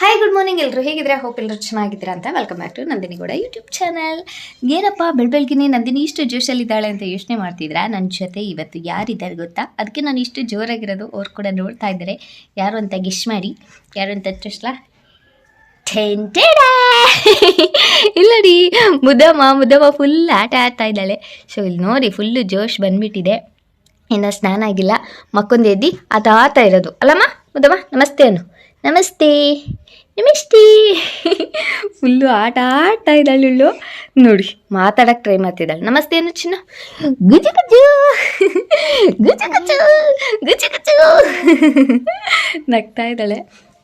Hi good morning ಎಲ್ಲರೂ ಹೇಗಿದ್ರೆ hope ಎಲ್ಲರೂ ಚೆನ್ನಾಗಿದ್ದೀರಾ ಅಂತ ವೆಲ್ಕಮ್ ಬ್ಯಾಕ್ ಟು ನಂದಿನಿ ಕೂಡ ಯೂಟ್ಯೂಬ್ ಚಾನಲ್ ಏನಪ್ಪ, ಬೆಳಬೆಳಗಿನೇ ನಂದಿನಿ ಇಷ್ಟು ಜೋಶಲ್ಲಿದ್ದಾಳೆ ಅಂತ ಯೋಚನೆ ಮಾಡ್ತಿದ್ರಾ ನನ್ನ ಜೊತೆ ಇವತ್ತು ಯಾರಿದ್ದಾರೆ ಗೊತ್ತಾ? ಅದಕ್ಕೆ ನಾನು ಇಷ್ಟು ಜೋರಾಗಿರೋದು ಅವ್ರು ಕೂಡ ನೋಡ್ತಾ ಇದ್ದಾರೆ. ಯಾರು ಅಂತ ಗಿಶ್ ಮಾಡಿ. ಯಾರು ಅಂತ ಚಷ್ಲ ಇಲ್ಲಡಿ ಮುದ್ದಮ್ಮ ಮುದ್ದಮ್ಮ ಫುಲ್ ಆಟ ಆಡ್ತಾ ಇದ್ದಾಳೆ. ಸೊ ಇಲ್ಲಿ ನೋಡಿ ಫುಲ್ಲು ಜೋಶ್ ಬಂದ್ಬಿಟ್ಟಿದೆ. ಇನ್ನು ಸ್ನಾನ ಆಗಿಲ್ಲ. ಮಕ್ಕೊಂದು ಎದ್ದು ಆಟ ಆಡ್ತಾ ಇರೋದು. ಅಲ್ಲಮ್ಮ, ಮುದ್ದಮ್ಮ, ನಮಸ್ತೆ ಅನು ನಮಸ್ತೆ. ನಮಸ್ತೆ ಫುಲ್ಲು ಆಟ ಆಡ್ತಾ ಇದ್ದಾಳೆ ಇಳ್ಳು ನೋಡಿ ಮಾತಾಡಕ್ಕೆ ಟ್ರೈ ಮಾಡ್ತಿದ್ದಾಳೆ. ನಮಸ್ತೆ ಏನು ಚಿನ್ನ. ಗುಜು ಗುಜು. ಗುಜು ಗುಜು. ಗುಜು ಗುಜು. ನಗ್ತಾ ಇದ್ದಾಳೆ.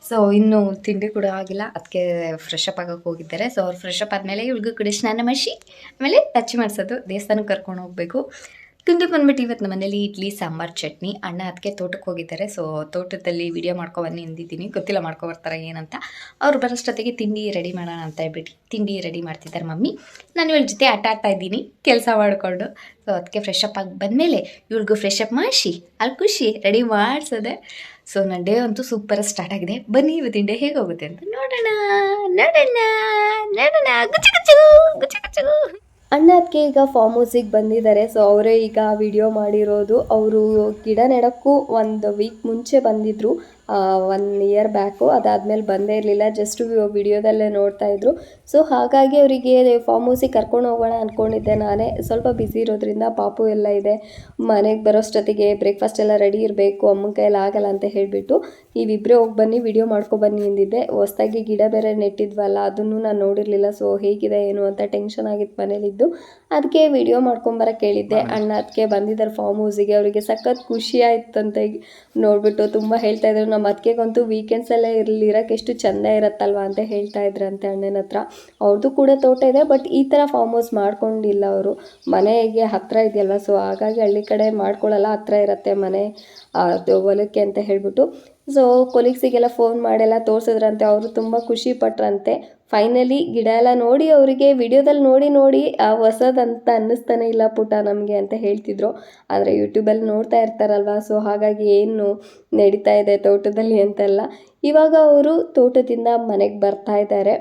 ಸೊ ಇನ್ನು ತಿಂಡಿ ಕೂಡ ಆಗಿಲ್ಲ. ಅದಕ್ಕೆ ಫ್ರೆಶ್ ಅಪ್ ಆಗಕ್ಕೆ ಹೋಗಿದ್ದಾರೆ. ಸೊ ಅವ್ರು ಫ್ರೆಶ್ ಅಪ್ ಆದಮೇಲೆ ಇವ್ಳಿಗೂ ಕೂಡ ಸ್ನಾನ ಮಾಡಿಸಿ, ಆಮೇಲೆ ಟಚ್ ಮಾಡಿಸೋದು. ದೇವಸ್ಥಾನಕ್ಕೆ ಕರ್ಕೊಂಡು ಹೋಗಬೇಕು. ತಿಂಡಿ ಬಂದ್ಬಿಟ್ಟು ಇವತ್ತು ನಮ್ಮ ಮನೇಲಿ ಇಡ್ಲಿ, ಸಾಂಬಾರು, ಚಟ್ನಿ, ಅಣ್ಣ ಅದಕ್ಕೆ ತೋಟಕ್ಕೆ ಹೋಗಿದ್ದಾರೆ. ಸೊ ತೋಟದಲ್ಲಿ ವಿಡಿಯೋ ಮಾಡ್ಕೊಬನ್ನಿ ಅಂದಿದ್ದೀನಿ. ಗೊತ್ತಿಲ್ಲ ಮಾಡ್ಕೊಬರ್ತಾರೆ ಏನಂತ ಅವ್ರು ಬರೋಷ್ಟೊತ್ತಿಗೆ ತಿಂಡಿ ರೆಡಿ ಮಾಡೋಣ ಅಂತ ಹೇಳ್ಬಿಟ್ಟು ತಿಂಡಿ ರೆಡಿ ಮಾಡ್ತಿದ್ದಾರೆ ಮಮ್ಮಿ. ನಾನು ಇವಳ ಜೊತೆ ಆಟ ಆಡ್ತಾ ಇದ್ದೀನಿ, ಕೆಲಸ ಮಾಡಿಕೊಂಡು. ಸೊ ಅದಕ್ಕೆ ಫ್ರೆಶ್ ಅಪ್ ಆಗಿ ಬಂದಮೇಲೆ ಇವ್ರಿಗೂ ಫ್ರೆಶ್ ಅಪ್ ಮಾಡಿಸಿ, ಅಲ್ಲಿ ಖುಷಿ ರೆಡಿ ಮಾಡಿಸೋದೆ. ಸೊ ನನ್ನ ಡೇ ಅಂತೂ ಸೂಪರ್ ಸ್ಟಾರ್ಟ್ ಆಗಿದೆ. ಬನ್ನಿ ಇವತ್ತಿನ ಡೇ ಹೇಗೆ ಹೋಗುತ್ತೆ ಅಂತ ನೋಡೋಣ. ನೋಡೋಣ. ನೋಡೋಣ. ಗುಚ್ಚು ಗುಚ್ಚು ಗುಚ್ಚು ಗುಚ್ಚು. ಅಣ್ಣ ಅದಕ್ಕೆ ಈಗ ಫಾರ್ಮ್ ಹೌಸಿಗೆ ಬಂದಿದ್ದಾರೆ ಸೊ ಅವರೇ ಈಗ ವಿಡಿಯೋ ಮಾಡಿರೋದು. ಅವರು ಗಿಡ ನೆಡೋಕ್ಕೂ ಒಂದು ವೀಕ್ ಮುಂಚೆ ಬಂದಿದ್ದರು ಒನ್ ಇಯರ್ ಬ್ಯಾಕು ಅದಾದಮೇಲೆ ಬಂದೇ ಇರಲಿಲ್ಲ ಜಸ್ಟ್ ವಿಡಿಯೋದಲ್ಲೇ ನೋಡ್ತಾ ಇದ್ರು. ಸೊ ಹಾಗಾಗಿ ಅವರಿಗೆ ಫಾರ್ಮ್ ಹೌಸಿಗೆ ಕರ್ಕೊಂಡು ಹೋಗೋಣ ಅಂದ್ಕೊಂಡಿದ್ದೆ ನಾನೇ. ಸ್ವಲ್ಪ ಬ್ಯುಸಿ ಇರೋದ್ರಿಂದ ಪಾಪು ಎಲ್ಲ ಇದೆ. ಮನೆಗೆ ಬರೋಷ್ಟೊತ್ತಿಗೆ ಬ್ರೇಕ್ಫಾಸ್ಟ್ ಎಲ್ಲ ರೆಡಿ ಇರಬೇಕು ಅಮ್ಮನ ಕೈಯಲ್ಲಿ ಆಗಲ್ಲ ಅಂತ ಹೇಳಿಬಿಟ್ಟು ನೀವಿಬ್ಬರೇ ಹೋಗಿ ಬನ್ನಿ ವಿಡಿಯೋ ಮಾಡ್ಕೊಬನ್ನಿ ಎಂದಿದ್ದೆ ಹೊಸ್ದಾಗಿ ಗಿಡ ಬೇರೆ ನೆಟ್ಟಿದ್ವಲ್ಲ ಅದನ್ನು ನಾನು ನೋಡಿರಲಿಲ್ಲ. ಸೊ ಹೇಗಿದೆ ಏನು ಅಂತ ಟೆನ್ಷನ್ ಆಗಿತ್ತು ಮನೇಲಿದ್ದು. ಅದಕ್ಕೆ ವಿಡಿಯೋ ಮಾಡ್ಕೊಂಬರಕ್ಕೆ ಹೇಳಿದ್ದೆ. ಅಣ್ಣ ಅದಕ್ಕೆ ಬಂದಿದ್ದಾರೆ ಫಾರ್ಮ್ ಹೌಸಿಗೆ ಅವರಿಗೆ ಸಖತ್ ಖುಷಿ ಅಂತ ನೋಡಿಬಿಟ್ಟು ತುಂಬ ಹೇಳ್ತಾ ಇದ್ರು. ನಮ್ಮ ಅದಕ್ಕೆಗಂತೂ ವೀಕೆಂಡ್ಸಲ್ಲೇ ಇರಲಿ ಇರಲಿರೋಕ್ಕೆ ಎಷ್ಟು ಚೆಂದ ಇರುತ್ತಲ್ವ ಅಂತ ಹೇಳ್ತಾ ಇದ್ರಂತೆ ಅಣ್ಣನ ಹತ್ರ. ಅವ್ರದ್ದು ಕೂಡ ತೋಟ ಇದೆ ಬಟ್ ಈ ಥರ ಫಾರ್ಮ್ ಹೌಸ್ ಮಾಡ್ಕೊಂಡಿಲ್ಲ ಅವರು. ಮನೆಗೆ ಹತ್ತಿರ ಇದೆಯಲ್ವ ಸೊ ಹಾಗಾಗಿ ಹಳ್ಳಿ ಕಡೆ ಮಾಡ್ಕೊಳ್ಳಲ್ಲ ಹತ್ರ ಇರುತ್ತೆ ಮನೆ ಹೊಲಕ್ಕೆ ಅಂತ ಹೇಳ್ಬಿಟ್ಟು. ಸೊ ಕೊಲೀಗ್ಸಿಗೆಲ್ಲ ಫೋನ್ ಮಾಡೆಲ್ಲ ತೋರಿಸಿದ್ರಂತೆ, ಅವರು ತುಂಬ ಖುಷಿ ಪಟ್ರಂತೆ. ಫೈನಲಿ ಗಿಡ ಎಲ್ಲ ನೋಡಿ ಅವರಿಗೆ ವಿಡಿಯೋದಲ್ಲಿ ನೋಡಿ ನೋಡಿ, ಆ ಹೊಸದಂತ ಅನ್ನಿಸ್ತಾನೆ ಇಲ್ಲ ಪುಟ ನಮಗೆ ಅಂತ ಹೇಳ್ತಿದ್ರು. ಆದರೆ ಯೂಟ್ಯೂಬಲ್ಲಿ ನೋಡ್ತಾ ಇರ್ತಾರಲ್ವ ಸೊ ಹಾಗಾಗಿ ಏನು ನಡೀತಾ ಇದೆ ತೋಟದಲ್ಲಿ ಅಂತೆಲ್ಲ. ಇವಾಗ ಅವರು ತೋಟದಿಂದ ಮನೆಗೆ ಬರ್ತಾ ಇದ್ದಾರೆ.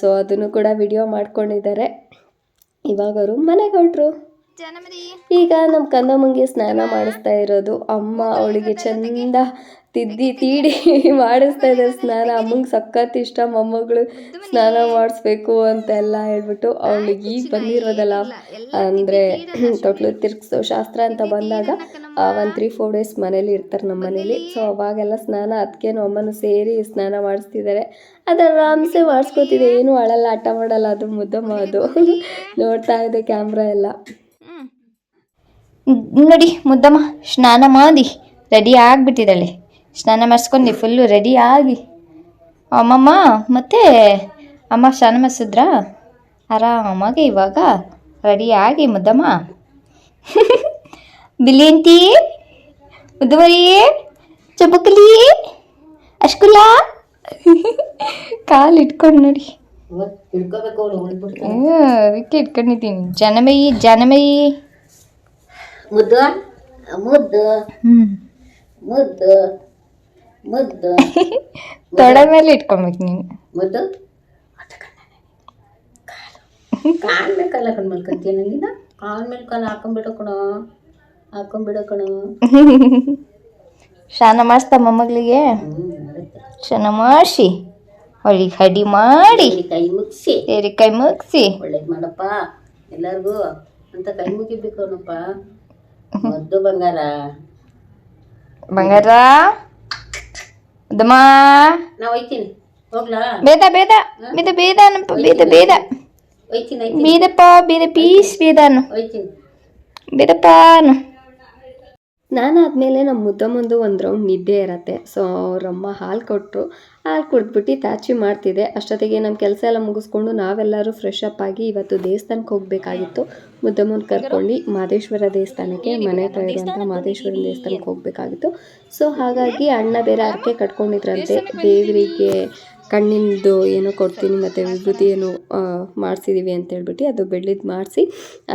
ಸೊ ಅದನ್ನು ಕೂಡ ವಿಡಿಯೋ ಮಾಡ್ಕೊಂಡಿದ್ದಾರೆ. ಇವಾಗ ಅವರು ಮನೆಗೆ ಹೊರಟ್ರು ಈಗ ನಮ್ಮ ಕಂದಮ್ಮಂಗೆ ಸ್ನಾನ ಮಾಡಿಸ್ತಾ ಇರೋದು. ಅಮ್ಮ ಅವಳಿಗೆ ಚಂದ ತಿದ್ದಿ ತೀಡಿ ಮಾಡಿಸ್ತಾ ಇದ್ದಾರೆ ಸ್ನಾನ. ಅಮ್ಮಂಗೆ ಸಖತ್ ಇಷ್ಟ. ಮೊಮ್ಮಗಳು ಸ್ನಾನ ಮಾಡಿಸ್ಬೇಕು ಅಂತೆಲ್ಲ ಹೇಳ್ಬಿಟ್ಟು ಅವಳಿಗೆ ಈಗ ಬಂದಿರೋದಲ್ಲ. ಅಂದರೆ ತೊಟ್ಲು ತಿರ್ಗಿಸೋ ಶಾಸ್ತ್ರ ಅಂತ ಬಂದಾಗ ಒಂದು ತ್ರೀ ಫೋರ್ ಡೇಸ್ ಮನೇಲಿ ಇರ್ತಾರೆ ನಮ್ಮ ಮನೇಲಿ. ಸೊ ಅವಾಗೆಲ್ಲ ಸ್ನಾನ ಅದಕ್ಕೇನು ಅಮ್ಮನೂ ಸೇರಿ ಸ್ನಾನ ಮಾಡಿಸ್ತಿದ್ದಾರೆ. ಅದು ಆರಾಮ್ಸೆ ಮಾಡಿಸ್ಕೋತಿದೆ. ಏನು ಅಳಲ್ಲ ಆಟ ಮಾಡಲ್ಲ. ಅದು ಮುದ್ದಮ್ಮ ಅದು. ನೋಡ್ತಾ ಇದೆ ಕ್ಯಾಮ್ರಾ ಎಲ್ಲ. ನೋಡಿ ಮುದ್ದಮ್ಮ ಸ್ನಾನ ಮಾಡಿ. ರೆಡಿ ಆಗಿಬಿಟ್ಟಿದ್ದಾಳೆ. ಸ್ನಾನ ಮಾಡಿಸ್ಕೊಂಡು ಫುಲ್ಲು ರೆಡಿ ಆಗಿ. ಅಮ್ಮಮ್ಮ ಮತ್ತೆ ಅಮ್ಮ ಸ್ನಾನ ಮಾಡಿಸಿದ್ರಾ? ಆರಾಮಾಗಿ ಇವಾಗ ರೆಡಿ ಆಗಿ ಮುದ್ದಮ್ಮ. ಬಿಲಿಯಂತಿ ಮುದ್ದಮರಿ ಚಬುಕಲಿ ಅಶ್ಕುಲ. ಕಾಲು ಇಟ್ಕೊಂಡು ನೋಡಿ. ಅದಕ್ಕೆ ಇಟ್ಕೊಂಡಿದ್ದೀನಿ. ಜನಮಯಿ ಜನಮಯಿ. ಮುದ್ದು ಮುದ್ದು ಮುದ್ದು ಮುದ್ದು. ತೊಡೆ ಮೇಲೆ ಇಟ್ಕೊಬೇಕು ನೀನು. ಮುದ್ದು? ಕಾಲ್. ಮೇಲೆ ಕಾಲು ಹಾಕೊಂಡ್ ಮಲ್ಕೊಂತೀಯ ನಂಗಿನ ಕಾಲ್ ಮೇಲೆ ಕಾಲು ಹಾಕೊಂಡ್ಬಿಡೋ ಕಣೋ. ಹಾಕೊಂಡ್ಬಿಡೋ ಕಣೋ. ಶಾನ ಮಾಡಿಸ್ತಾ ಮೊಮ್ಮಗಳಿಗೆ? ಬರುತ್ತೆ. ಮಾಡಿಸಿ. ಅವಳಿಗೆ ಹಡಿ ಮಾಡಿ. ಕೈ ಮುಗಿಸಿ. ಏರಿ ಕೈ ಮುಗಿಸಿ. ಒಳ್ಳೇದು ಮಾಡಪ್ಪ. ಎಲ್ಲಾರ್ಗೂ ಅಂತ ಕೈ ಮುಗಿಬೇಕು ಅವನಪ್ಪ ಮುದ್ದು ಬಂಗಾರ ಬಂಗಾರ ದಮ್ಮ ನಾ ಒಯ್ತೀನಿ ಹೋಗ್ಲಾ ಬೇದ ಬೇದ ಬೇದ ಬೇದ ಅನಪ್ಪ ಬೇದ ಬೇದ ಒಯ್ತೀನಿ ಒಯ್ತೀನಿ ಬೇದಪ್ಪ ಬೇದ ಪೀಸ್ ಬೇದಾನು ಒಯ್ತೀನಿ ಬೇದಪ್ಪ ಅನು ಸ್ನಾನ ಆದಮೇಲೆ ನಮ್ಮ ಮುದ್ದಮ್ಮಂದು ಒಂದು ರೌಂಡ್ ನಿದ್ದೆ ಇರತ್ತೆ. ಸೊ ಅವರಮ್ಮ ಹಾಲು ಕೊಟ್ಟರು ಹಾಲು ಕುಡ್ದ್ಬಿಟ್ಟು ತಾಚಿ ಮಾಡ್ತಿದ್ದೆ ಅಷ್ಟೊತ್ತಿಗೆ ನಮ್ಮ ಕೆಲಸ ಎಲ್ಲ ಮುಗಿಸ್ಕೊಂಡು ನಾವೆಲ್ಲರೂ ಫ್ರೆಶ್ ಅಪ್ ಆಗಿ ಇವತ್ತು ದೇವಸ್ಥಾನಕ್ಕೆ ಹೋಗಬೇಕಾಗಿತ್ತು. ಮುದ್ದಮ್ಮನ ಕರ್ಕೊಂಡು ಮಾದೇಶ್ವರ ದೇವಸ್ಥಾನಕ್ಕೆ, ಮನೆ ಹತ್ರ ಇರುವಂಥ ಮಾದೇಶ್ವರ ದೇವಸ್ಥಾನಕ್ಕೆ ಹೋಗಬೇಕಾಗಿತ್ತು. ಸೊ ಹಾಗಾಗಿ ಅಣ್ಣ ಬೇರೆ ಅಡಿಕೆ ಕಟ್ಕೊಂಡಿದ್ರಂತೆ. ದೇವರಿಗೆ ಕಣ್ಣಿಂದು ಏನೋ ಕೊಡ್ತೀನಿ ಮತ್ತು ವಿಭೂತಿ ಏನು ಮಾಡಿಸಿದ್ದೀವಿ ಅಂತ ಹೇಳ್ಬಿಟ್ಟು ಅದು ಬೆಳ್ಳಿದ್ದು ಮಾಡಿಸಿ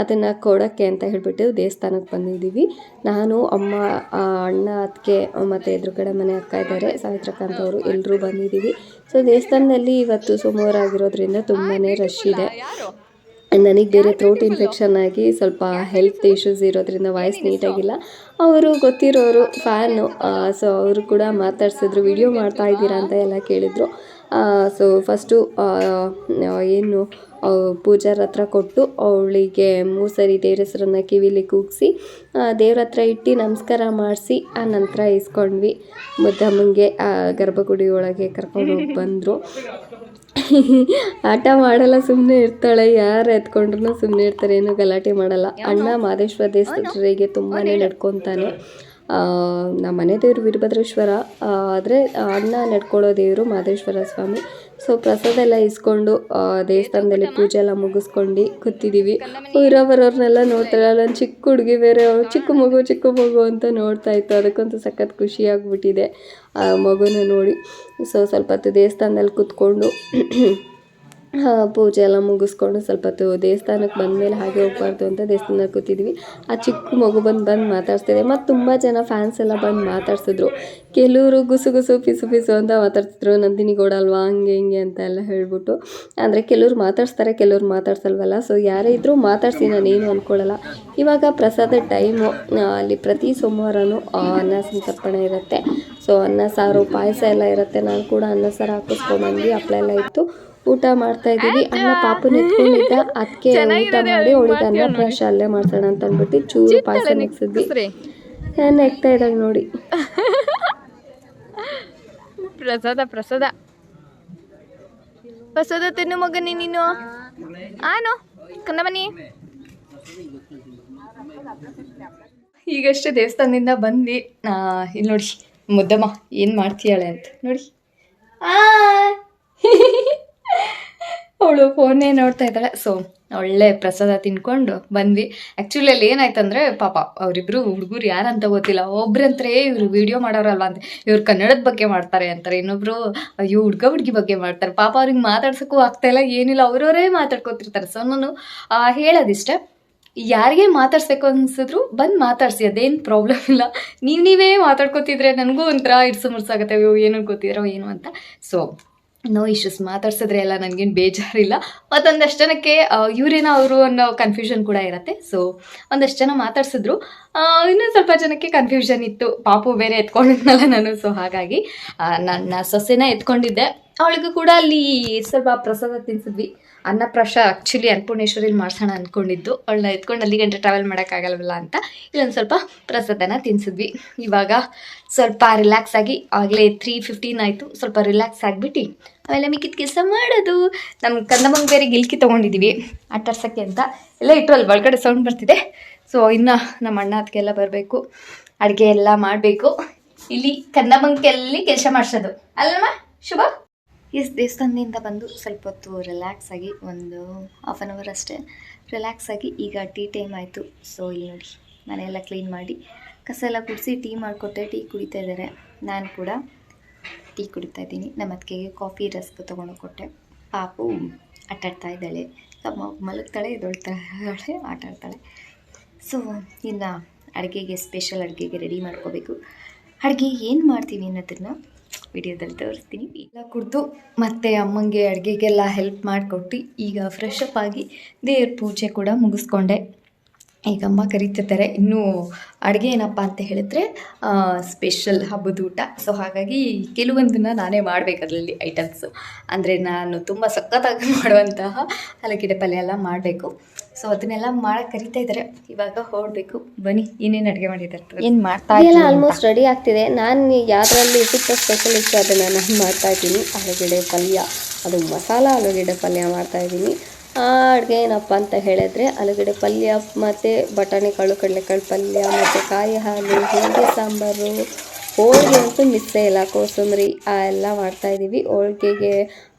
ಅದನ್ನು ಕೊಡೋಕ್ಕೆ ಅಂತ ಹೇಳ್ಬಿಟ್ಟು ದೇವಸ್ಥಾನಕ್ಕೆ ಬಂದಿದ್ದೀವಿ. ನಾನು, ಅಮ್ಮ ಅಣ್ಣ ಅದಕ್ಕೆ ಮತ್ತು ಎದುರುಗಡೆ ಮನೆ ಅಕ್ಕ ಇದ್ದಾರೆ, ಸಾವಿತ್ರಕಾಂತ್ ಅವರು ಎಲ್ಲರೂ ಬಂದಿದ್ದೀವಿ. ಸೊ ದೇವಸ್ಥಾನದಲ್ಲಿ ಇವತ್ತು ಸೋಮವಾರ ಆಗಿರೋದ್ರಿಂದ ತುಂಬಾ ರಶ್ ಇದೆ. ನನಗೆ ಬೇರೆ ಥ್ರೋಟ್ ಇನ್ಫೆಕ್ಷನ್ ಆಗಿ ಸ್ವಲ್ಪ ಹೆಲ್ತ್ ಇಶ್ಯೂಸ್ ಇರೋದ್ರಿಂದ ವಾಯ್ಸ್ ನೀಟಾಗಿಲ್ಲ ಅವರು ಗೊತ್ತಿರೋರು ಫ್ಯಾನು ಸೊ ಅವರು ಕೂಡ ಮಾತಾಡ್ಸಿದ್ರು ವಿಡಿಯೋ ಮಾಡ್ತಾ ಇದ್ದೀರಾ ಅಂತ ಎಲ್ಲ ಕೇಳಿದರು. ಸೊ ಫಸ್ಟು ಏನು ಪೂಜಾರ ಹತ್ರ ಕೊಟ್ಟು ಅವಳಿಗೆ ಮೂರು ಸರಿ ದೇವ್ರ ಹೆಸರನ್ನ ಕಿವಿಲಿ ಕೂಗಿಸಿ ದೇವ್ರ ಹತ್ರ ಇಟ್ಟು ನಮಸ್ಕಾರ ಮಾಡಿಸಿ ಆ ನಂತರ ಇಸ್ಕೊಂಡ್ವಿ. ಮುದ್ದಮ್ಮಂಗೆ ಆ ಗರ್ಭಗುಡಿ ಒಳಗೆ ಕರ್ಕೊಂಡು ಹೋಗಿ ಬಂದರು. ಆಟ ಮಾಡಲ್ಲ ಸುಮ್ಮನೆ ಇರ್ತಾಳೆ. ಯಾರು ಎತ್ಕೊಂಡ್ರು ಸುಮ್ಮನೆ ಇರ್ತಾರೆ. ಏನು ಗಲಾಟೆ ಮಾಡಲ್ಲ. ಅಣ್ಣ ಮಾದೇಶ್ವರ ದೇವಸ್ಥಾನರಿಗೆ ತುಂಬಾ ನಡ್ಕೊತಾನೆ. ನಮ್ಮ ಮನೆ ದೇವರು ವೀರಭದ್ರೇಶ್ವರ ಆದರೆ ಅಣ್ಣ ನಡ್ಕೊಳ್ಳೋ ದೇವರು ಮಾದೇಶ್ವರ ಸ್ವಾಮಿ. ಸೊ ಪ್ರಸಾದ ಎಲ್ಲ ಇಸ್ಕೊಂಡು ದೇವಸ್ಥಾನದಲ್ಲಿ ಪೂಜೆ ಎಲ್ಲ ಮುಗಿಸ್ಕೊಂಡು ಕೂತಿದ್ದೀವಿ ಇರೋಬರೋರ್ನೆಲ್ಲ ನೋಡ್ತಾರೆ. ನನ್ನ ಚಿಕ್ಕ ಹುಡುಗಿ ಬೇರೆ ಚಿಕ್ಕ ಮಗು ಚಿಕ್ಕ ಮಗು ಅಂತ ನೋಡ್ತಾ ಇತ್ತು. ಅದಕ್ಕಂತೂ ಸಖತ್ ಖುಷಿಯಾಗ್ಬಿಟ್ಟಿದೆ ಆ ಮಗುನ ನೋಡಿ. ಸೊ ಸ್ವಲ್ಪ ಹೊತ್ತು ದೇವಸ್ಥಾನದಲ್ಲಿ ಕೂತ್ಕೊಂಡು ಪೂಜೆ ಎಲ್ಲ ಮುಗಿಸ್ಕೊಂಡು ಸ್ವಲ್ಪ ಹೊತ್ತು ದೇವಸ್ಥಾನಕ್ಕೆ ಬಂದಮೇಲೆ ಹಾಗೆ ಹೋಗ್ಬಾರ್ದು ಅಂತ ದೇವಸ್ಥಾನಕ್ಕೆ ಕೂತಿದ್ವಿ. ಆ ಚಿಕ್ಕ ಮಗು ಬಂದು ಬಂದು ಮಾತಾಡ್ಸ್ತಿದೆ. ಮತ್ತು ತುಂಬ ಜನ ಫ್ಯಾನ್ಸ್ ಎಲ್ಲ ಬಂದು ಮಾತಾಡ್ಸಿದ್ರು. ಕೆಲವರು ಗುಸು ಗುಸು, ಪಿಸು ಪಿಸು ಅಂತ ಮಾತಾಡ್ತಿದ್ರು ನಂದಿನಿ ಗೋಡಲ್ವಾ ಹಂಗೆ ಹಿಂಗೆ ಅಂತ ಎಲ್ಲ ಹೇಳ್ಬಿಟ್ಟು. ಅಂದರೆ ಕೆಲವ್ರು ಮಾತಾಡ್ಸ್ತಾರೆ, ಕೆಲವ್ರು ಮಾತಾಡ್ಸಲ್ವಲ್ಲ. ಸೊ ಯಾರೇ ಇದ್ದರೂ ಮಾತಾಡ್ಸಿ ನಾನೇನು ಅಂದ್ಕೊಳ್ಳಲ್ಲ ಇವಾಗ ಪ್ರಸಾದ ಟೈಮು ಅಲ್ಲಿ ಪ್ರತಿ ಸೋಮವಾರನೂ ಅನ್ನ ಸಂತರ್ಪಣೆ ಇರುತ್ತೆ. ಸೊ ಅನ್ನ, ಸಾರು, ಪಾಯಸ ಎಲ್ಲ ಇರುತ್ತೆ. ನಾನು ಕೂಡ ಅನ್ನ, ಸಾರು ಹಾಕಿಸ್ಕೊಂಬಂದು ಹಪ್ಳ ಎಲ್ಲ ಇತ್ತು. ಊಟ ಮಾಡ್ತಾ ಇದ್ದೀವಿ. ಅಣ್ಣ ಪಾಪು ಎತ್ಕೊಂಡಿದ್ದ ಅದಕ್ಕೆ ಊಟ ಮಾಡಿ ಉಳಿದ ಅನ್ನ ಬ್ರಷ್ ಅಲ್ಲೇ ಮಾಡ್ಸೋಣ ಅಂತ ಅಂದ್ಬಿಟ್ಟು ಚೂರು ಪಾಯಸ ನೆಕ್ಸಿದ್ವಿ ನೆಗ್ತಾ ಇದ್ದಾಗ ನೋಡಿ. ಪ್ರಸಾದ ಪ್ರಸಾದ. ಪ್ರಸಾದ ತಿನ್ನು ಮಗನಿ ನೀನು. ಆನು ಕನ್ನಮನಿ ಬನ್ನಿ ಈಗಷ್ಟೇ ದೇವಸ್ಥಾನದಿಂದ ಬಂದು ಇಲ್ಲಿ ನೋಡಿ ಮುದ್ದಮ್ಮ ಏನು ಮಾಡ್ತೀಯಾಳೆ ಅಂತ. ನೋಡಿ. ಅವಳು ಫೋನೇ ನೋಡ್ತಾ ಇದ್ದಾಳೆ. ಸೊ ಒಳ್ಳೆ ಪ್ರಸಾದ ತಿನ್ಕೊಂಡು ಬಂದ್ವಿ. ಆ್ಯಕ್ಚುಲಿ ಅಲ್ಲಿ ಏನಾಯ್ತಂದ್ರೆ ಪಾಪ ಅವರಿಬ್ರು ಹುಡುಗರು ಯಾರಂತ ಗೊತ್ತಿಲ್ಲ. ಒಬ್ರಂತಾರೆ ಇವರು ವಿಡಿಯೋ ಮಾಡೋರಲ್ವ ಅಂತ. ಇವ್ರು ಕನ್ನಡದ ಬಗ್ಗೆ ಮಾಡ್ತಾರೆ ಅಂತಾರೆ. ಇನ್ನೊಬ್ರು ಅಯ್ಯೋ ಹುಡುಗ ಹುಡುಗಿ ಬಗ್ಗೆ ಮಾಡ್ತಾರೆ. ಪಾಪ ಅವ್ರಿಗೆ ಮಾತಾಡ್ಸೋಕ್ಕೂ ಆಗ್ತಾ ಇಲ್ಲ. ಏನಿಲ್ಲ. ಅವರವರೇ ಮಾತಾಡ್ಕೊತಿರ್ತಾರೆ. ಸೊ ನಾನು ಹೇಳೋದಿಷ್ಟೇ. ಯಾರಿಗೆ ಮಾತಾಡ್ಸ್ಬೇಕು ಅನ್ಸಿದ್ರು ಬಂದು ಮಾತಾಡ್ಸಿ. ಅದೇನು ಪ್ರಾಬ್ಲಮ್ ಇಲ್ಲ. ನೀವು ನೀವೇ ಮಾತಾಡ್ಕೋತಿದ್ರೆ ನನಗೂ ಒಂಥರ ಇಡ್ಸು ಮುರ್ಸಾಗತ್ತೆ ಅಯ್ಯೋ ಏನೋ ಗೊತ್ತಿದ್ರೋ, ಏನು ಅಂತ. ಸೊ ನೋ ಇಶ್ಯೂಸ್, ಮಾತಾಡ್ಸಿದ್ರೆ ಎಲ್ಲ ನನಗೇನು ಬೇಜಾರಿಲ್ಲ. ಮತ್ತೊಂದಷ್ಟು ಜನಕ್ಕೆ ಇವರೇನೋ ಅವರು ಅನ್ನೋ ಕನ್ಫ್ಯೂಷನ್ ಕೂಡ ಇರುತ್ತೆ. ಸೊ ಒಂದಷ್ಟು ಜನ ಮಾತಾಡ್ಸಿದ್ರು. ಇನ್ನೂ ಸ್ವಲ್ಪ ಜನಕ್ಕೆ ಕನ್ಫ್ಯೂಷನ್ ಇತ್ತು. ಪಾಪು ಬೇರೆ ಎತ್ಕೊಂಡಿದ್ನಲ್ಲ ನಾನು ಸೊ ಹಾಗಾಗಿ ನನ್ನ ಸೊಸೆನ ಎತ್ಕೊಂಡಿದ್ದೆ. ಅವಳಿಗೂ ಕೂಡ ಅಲ್ಲಿ ಸ್ವಲ್ಪ ಪ್ರಸಾದ ತಿನ್ಸಿದ್ವಿ. ಅನ್ನಪ್ರಾಶ ಆ್ಯಕ್ಚುಲಿ ಅನ್ನಪೂರ್ಣೇಶ್ವರಿಲಿ ಮಾಡ್ಸೋಣ ಅಂದ್ಕೊಂಡಿದ್ದು ಅವಳನ್ನ ಎತ್ಕೊಂಡು ಅಲ್ಲಿ ಗಂಟೆ ಟ್ರಾವೆಲ್ ಮಾಡೋಕ್ಕಾಗಲ್ವಲ್ಲ ಅಂತ ಇಲ್ಲೊಂದು ಸ್ವಲ್ಪ ಪ್ರಸಾದನ ತಿನ್ಸಿದ್ವಿ. ಇವಾಗ ಸ್ವಲ್ಪ ರಿಲ್ಯಾಕ್ಸ್ ಆಗಿ, ಆಗಲೇ ತ್ರೀ ಫಿಫ್ಟೀನ್ ಆಯಿತು. ಸ್ವಲ್ಪ ರಿಲ್ಯಾಕ್ಸ್ ಆಗಿಬಿಟ್ಟು ಆಮೇಲೆ ಮಿಕ್ಕಿದ ಕೆಲಸ ಮಾಡೋದು. ನಮ್ಮ ಕಂದಮ್ಮಂಗೆ ಬೇರೆ ಗಿಲ್ಕಿ ತೊಗೊಂಡಿದ್ದೀವಿ ಆಟಾಡ್ಸೋಕ್ಕೆ ಅಂತ. ಎಲ್ಲ ಇಟ್ಟು ಅಲ್ಲಿ ಒಳಗಡೆ ಸೌಂಡ್ ಬರ್ತಿದೆ. ಸೊ ಇನ್ನು ನಮ್ಮ ಅಣ್ಣ ಅದಕ್ಕೆಲ್ಲ ಬರಬೇಕು. ಅಡುಗೆ ಎಲ್ಲ ಮಾಡಬೇಕು. ಇಲ್ಲಿ ಕಂದಮ್ಮಂಗೆಲ್ಲಿ ಕೆಲಸ ಮಾಡಿಸೋದು. ಅಲ್ಲಮ್ಮ, ಶುಭ. ಎಸ್ ದೇವಸ್ಥಾನದಿಂದ ಬಂದು ಸ್ವಲ್ಪ ಹೊತ್ತು ರಿಲ್ಯಾಕ್ಸ್ ಆಗಿ ಒಂದು ಹಾಫ್ ಆನ್ ಅವರ್ ಅಷ್ಟೇ. ರಿಲ್ಯಾಕ್ಸ್ ಆಗಿ ಈಗ ಟೀ ಟೈಮ್ ಆಯಿತು. ಸೊ ಇಲ್ಲಿ ನೋಡಿ, ಮನೆಯೆಲ್ಲ ಕ್ಲೀನ್ ಮಾಡಿ, ಕಸ ಎಲ್ಲ ಕುಡಿಸಿ ಟೀ ಮಾಡಿಕೊಟ್ಟೆ ಟೀ ಕುಡಿತಾ ಇದ್ದಾರೆ. ನಾನು ಕೂಡ ಟೀ ಕುಡಿತಾ ಇದ್ದೀನಿ. ನಮ್ಮ ಅತ್ತಿಗೆಗೆ ಕಾಫಿ ರಸ್ಕ್ ತೊಗೊಂಡು ಕೊಟ್ಟೆ. ಪಾಪು ಆಟಾಡ್ತಾ ಇದ್ದಾಳೆ. ಮಲಗ್ತಾಳೆ ಎದೊಳ್ತಾಳೆ ಆಟ ಆಡ್ತಾಳೆ ಸೊ ಇನ್ನು ಅಡುಗೆಗೆ ಸ್ಪೆಷಲ್ ಅಡುಗೆಗೆ ರೆಡಿ ಮಾಡ್ಕೋಬೇಕು. ಅಡುಗೆ ಏನು ಮಾಡ್ತೀವಿ ಅನ್ನೋದನ್ನು ವಿಡಿಯೋದಲ್ಲಿ ತೋರಿಸ್ತೀನಿ. ಎಲ್ಲ ಕುಡಿದು ಮತ್ತು ಅಮ್ಮಂಗೆ ಅಡುಗೆಗೆಲ್ಲ ಹೆಲ್ಪ್ ಮಾಡಿಕೊಟ್ಟು ಈಗ ಫ್ರೆಶ್ ಅಪ್ ಆಗಿ ದೇವ್ರ ಪೂಜೆ ಕೂಡ ಮುಗಿಸ್ಕೊಂಡೆ. ಈಗ ಅಮ್ಮ ಕರಿತಿರ್ತಾರೆ, ಇನ್ನೂ ಅಡುಗೆ ಏನಪ್ಪ ಅಂತ ಹೇಳಿದ್ರೆ ಸ್ಪೆಷಲ್ ಹಬ್ಬದ ಊಟ. ಸೊ ಹಾಗಾಗಿ ಕೆಲವೊಂದನ್ನು ನಾನೇ ಮಾಡಬೇಕು ಅದರಲ್ಲಿ ಐಟಮ್ಸು ಅಂದರೆ ನಾನು ತುಂಬ ಸಖತ್ತಾಗಿ ಮಾಡುವಂತಹ ಅಲಗಿಡೆ ಪಲ್ಯ ಎಲ್ಲ ಮಾಡಬೇಕು. ಸೊ ಅದನ್ನೆಲ್ಲ ಮಾಡಕ್ಕೆ ಕರಿತಾ ಇದ್ದಾರೆ. ಇವಾಗ ಹೊರಡಬೇಕು ಬನ್ನಿ ಏನೇನು ಅಡುಗೆ ಮಾಡಿದ್ದಾರೆ? ಏನು ಮಾಡ್ತಾ ಇಲ್ಲ ಆಲ್ಮೋಸ್ಟ್ ರೆಡಿ ಆಗ್ತಿದೆ. ನಾನು ಯಾವುದರಲ್ಲಿ ಸೂಪ ಸ್ಪೆಷಲಿಸ್ಟ್ ಅದನ್ನು ನಾನು ಮಾಡ್ತಾ ಇದ್ದೀನಿ. ಆಲೂಗಡ್ಡೆ ಪಲ್ಯ. ಅದು ಮಸಾಲ ಆಲೂಗಡ್ಡೆ ಪಲ್ಯ ಮಾಡ್ತಾ ಇದ್ದೀನಿ. ಆ ಅಡುಗೆ ಏನಪ್ಪ ಅಂತ ಹೇಳಿದ್ರೆ ಆಲೂಗಡ್ಡೆ ಪಲ್ಯ ಮತ್ತು ಬಟಾಣಿ ಕಾಳು ಕಡಲೆಕಾಳು ಪಲ್ಯ ಮತ್ತು ಕಾಯಿ ಹಾಲು ಹೋಳಿಗೆ ಸಾಂಬಾರು ಹೋಳಿಗೆ ಅಂತೂ ಮಿಸ್ಸೇ ಇಲ್ಲ. ಕೋಸಂಬರಿ ಆ ಎಲ್ಲ ಮಾಡ್ತಾಯಿದ್ದೀವಿ ಹೋಳಿಗೆಗೆ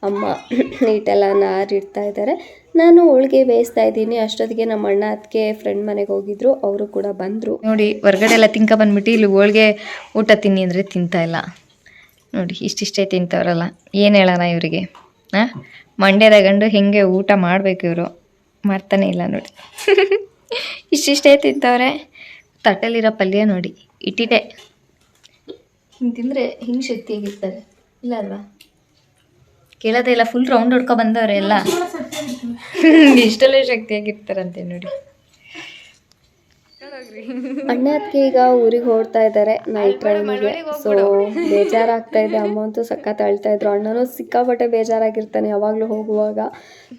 ಅಮ್ಮ ನೀಟೆಲ್ಲ ನಾರಿಡ್ತಾ ಇದ್ದಾರೆ. ನಾನು ಹೋಳಿಗೆ ಬೇಯಿಸ್ತಾ ಇದ್ದೀನಿ. ಅಷ್ಟೊತ್ತಿಗೆ ನಮ್ಮ ಅಣ್ಣ ಅದಕ್ಕೆ ಫ್ರೆಂಡ್ ಮನೆಗೆ ಹೋಗಿದ್ರು. ಅವರು ಕೂಡ ಬಂದರು. ನೋಡಿ ಹೊರಗಡೆ ಎಲ್ಲ ತಿಂಕ ಬಂದ್ಬಿಟ್ಟು ಇಲ್ಲಿ ಹೋಳಿಗೆ ಊಟ ತಿನ್ನಿ ಅಂದರೆ ತಿಂತಾ ಇಲ್ಲ. ನೋಡಿ ಇಷ್ಟಿಷ್ಟೇ ತಿಂತವ್ರಲ್ಲ. ಏನು ಹೇಳೋಣ ಇವರಿಗೆ? ಹಾಂ ಮಂಡ್ಯದ ಗಂಡು ಹೆಂಗೆ ಊಟ ಮಾಡಬೇಕು ಇವರು? ಮಾಡ್ತಾನೆ ಇಲ್ಲ ನೋಡಿ. ಇಷ್ಟಿಷ್ಟೇ ತಿಂತವ್ರೆ. ತಟ್ಟೆಲಿರೋ ಪಲ್ಯ ನೋಡಿ ಇಟ್ಟಿದೆ ಹಿಂಗೆ ತಿಂದರೆ ಹಿಂಗೆ ಶಕ್ತಿಯಾಗಿರ್ತಾರೆ ಇಲ್ಲ ಅಲ್ವಾ? ಕೇಳೋದೇ ಇಲ್ಲ ಫುಲ್ ರೌಂಡ್ ಹೊಡ್ಕೊ ಬಂದವ್ರೆ ಎಲ್ಲ. ಇಷ್ಟಲ್ಲೇ ಶಕ್ತಿಯಾಗಿರ್ತಾರಂತೆ ನೋಡಿ. ಅಣ್ಣ ಅದಕ್ಕೆ ಈಗ ಊರಿಗೆ ಹೊರಡ್ತಾ ಇದ್ದಾರೆ ನೈಟ್ ಟ್ರೈನಿಗೆ ಸೊ ಬೇಜಾರಾಗ್ತಾ ಇದೆ ಅಮ್ಮ ಅಂತೂ ಸಖತ್ ಅಳ್ತಾ ಇದ್ರು. ಅಣ್ಣನೂ ಸಿಕ್ಕಾಪಟ್ಟೆ ಬೇಜಾರಾಗಿರ್ತಾನೆ ಯಾವಾಗಲೂ ಹೋಗುವಾಗ.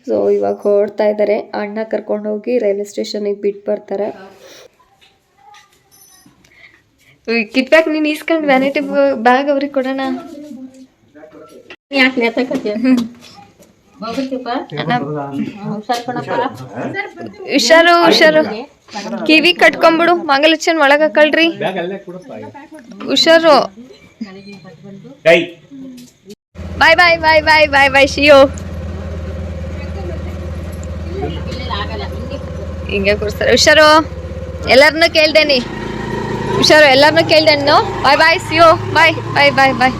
ಸೊ ಇವಾಗ ಹೊರಡ್ತಾ ಇದ್ದಾರೆ ಅಣ್ಣ ಕರ್ಕೊಂಡು ಹೋಗಿ ರೈಲ್ವೆ ಸ್ಟೇಷನಿಗೆ ಬಿಟ್ಟು ಬರ್ತಾರೆ. ಕಿಟ್ ಬ್ಯಾಗ್ ನೀನು ಇಸ್ಕೊಂಡು ವ್ಯಾನಿಟಿ ಬ್ಯಾಗ್ ಅವ್ರಿಗೆ ಕೊಡೋಣ. ಯಾಕೆ ಹುಷಾರ್ ಹುಷಾರು. ಕಿವಿ ಕಟ್ಕೊಂಬಿಡು. ಮಂಗಲಚನ್ ಒಳಗೆ ಕಳ್ರಿ ಹುಷಾರು. ಬಾಯ್ ಬಾಯ್ ಬಾಯ್ ಬಾಯ್ ಬಾಯ್ ಬಾಯ್ ಶಿಯೋ ಹಿಂಗೆ ಕೊಡ್ತಾರೆ ಹುಷಾರು. ಎಲ್ಲರನ್ನೂ ಕೇಳ್ದೇನಿ ಹುಷಾರು ಎಲ್ಲರನ್ನೂ ಕೇಳ್ದೇನು ಬಾಯ್ ಬಾಯ್ ಸಿಯೋ ಬಾಯ್ ಬಾಯ್ ಬಾಯ್ ಬಾಯ್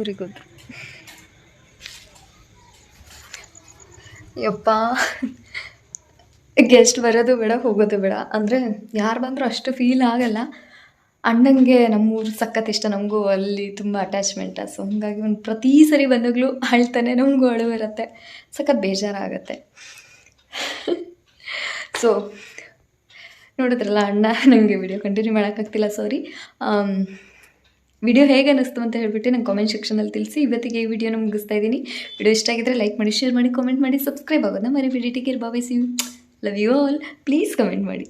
ಊರಿಗೋದ್ರು ಯಪ್ಪ. ಗೆಸ್ಟ್ ಬರೋದು ಬೇಡ, ಹೋಗೋದು ಬೇಡ. ಅಂದರೆ ಯಾರು ಬಂದರೂ ಅಷ್ಟು ಫೀಲ್ ಆಗಲ್ಲ. ಅಣ್ಣಂಗೆ ನಮ್ಮೂರು ಸಖತ್ ಇಷ್ಟ, ನಮಗೂ ಅಲ್ಲಿ ತುಂಬ ಅಟ್ಯಾಚ್ಮೆಂಟ ಸೊ ಹಂಗಾಗಿ ಒಂದು ಪ್ರತಿ ಸರಿ ಬಂದಾಗಲೂ ಅಳ್ತಾನೆ, ನಮಗೂ ಅಳು ಬರುತ್ತೆ ಸಖತ್ ಬೇಜಾರಾಗತ್ತೆ. ಸೊ ನೋಡಿದ್ರಲ್ಲ ಅಣ್ಣ ನನಗೆ ವಿಡಿಯೋ ಕಂಟಿನ್ಯೂ ಮಾಡೋಕ್ಕಾಗ್ತಿಲ್ಲ ಸಾರಿ ವಿಡಿಯೋ ಹೇಗೆ ಅನ್ನಿಸ್ತು ಅಂತ ಹೇಳ್ಬಿಟ್ಟು ನಂಗೆ ಕಾಮೆಂಟ್ ಸೆಕ್ಷನಲ್ಲಿ ತಿಳಿಸಿ. ಇವತ್ತಿಗೆ ಈ ವಿಡಿಯೋನ ಮುಗಿಸ್ತಾ ಇದ್ದೀನಿ. ವಿಡಿಯೋ ಇಷ್ಟ ಆಗಿದ್ರೆ ಲೈಕ್ ಮಾಡಿ ಶೇರ್ ಮಾಡಿ ಕಾಮೆಂಟ್ ಮಾಡಿ ಸಬ್ಸ್ಕ್ರೈಬ್ ಆಗೋದನ್ನ ಮರಿ video take see love you all please comment ಮಾಡಿ.